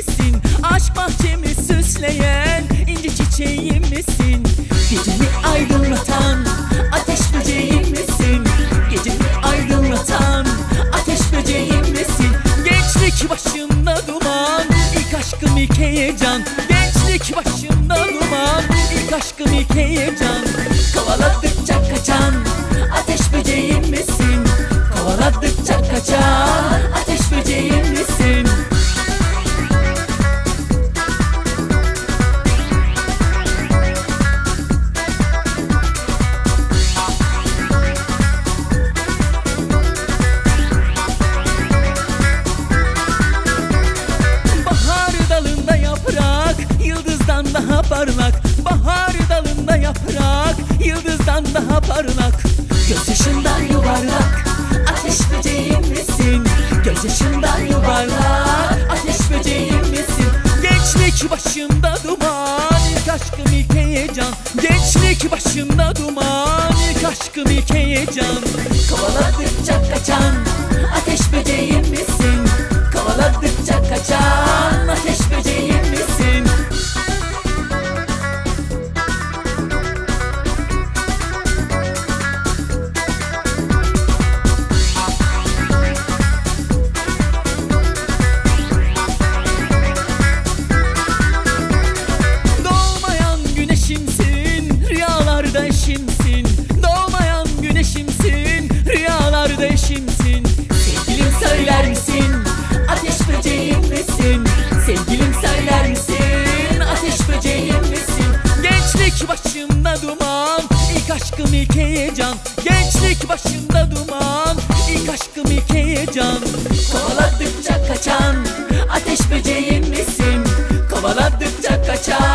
misin? Aşk bahçemi süsleyen inci çiçeğim misin? Gecemi aydınlatan ateş böceğim misin? Gecemi aydınlatan ateş böceğim misin? Gençlik başımda duman, ilk aşkım ilk heyecan Gençlik başımda duman, ilk aşkım ilk heyecan Kovaladıkça kaçan ateş böceğim misin? Kovaladıkça kaçan Parlak Bahar dalında yaprak Yıldızdan daha parlak Gözyaşından yuvarlak Ateş böceğim misin? Gözyaşından yuvarlak Ateş böceğim misin? Gençlik başımda duman ilk aşkım ilk heyecan Gençlik başımda duman ilk aşkım ilk heyecan Kovaladıkça duman. İlk aşkım ilk heyecan. Gençlik başımda duman. İlk aşkım ilk heyecan. Kovaladıkça kaçan. Ateş böceğim misin? Kovaladıkça kaçan.